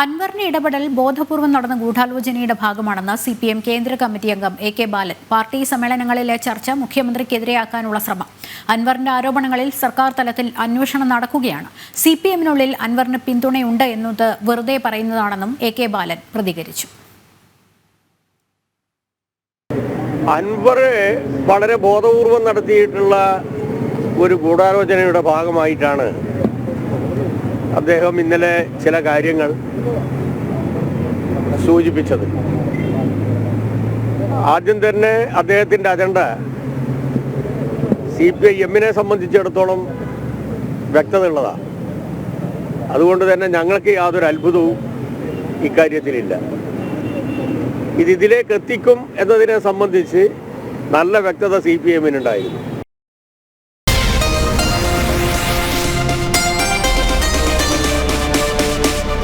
അൻവറിന്റെ ഇടപെടൽ ബോധപൂർവം നടന്ന ഗൂഢാലോചനയുടെ ഭാഗമാണെന്ന് സി പി എം കേന്ദ്ര കമ്മിറ്റി അംഗം എ കെ ബാലൻ. പാർട്ടി സമ്മേളനങ്ങളിലെ ചർച്ച മുഖ്യമന്ത്രിക്കെതിരെയാക്കാനുള്ള ശ്രമം. അൻവറിന്റെ ആരോപണങ്ങളിൽ സർക്കാർ തലത്തിൽ അന്വേഷണം നടക്കുകയാണ്. സി പി എമ്മിനുള്ളിൽ അൻവറിന് പിന്തുണയുണ്ട് എന്നത് വെറുതെ പറയുന്നതാണെന്നും എ കെ ബാലൻ പ്രതികരിച്ചു. അൻവർ വളരെ ബോധപൂർവം നടത്തിയിട്ടുള്ള ഒരു ഗൂഢാലോചനയുടെ ഭാഗമായിട്ടാണ് അദ്ദേഹം ഇന്നലെ ചില കാര്യങ്ങൾ സൂചിപ്പിച്ചത്. ആദ്യം തന്നെ അദ്ദേഹത്തിന്റെ അജണ്ട സി പി ഐ എമ്മിനെ സംബന്ധിച്ചിടത്തോളം വ്യക്തത ഉള്ളതാണ് അതുകൊണ്ട് തന്നെ ഞങ്ങൾക്ക് യാതൊരു അത്ഭുതവും ഇക്കാര്യത്തിലില്ല. ഇത് ഇതിലേക്ക് എത്തിക്കും എന്നതിനെ സംബന്ധിച്ച് നല്ല വ്യക്തത സി പി എമ്മിനുണ്ടായിരുന്നു.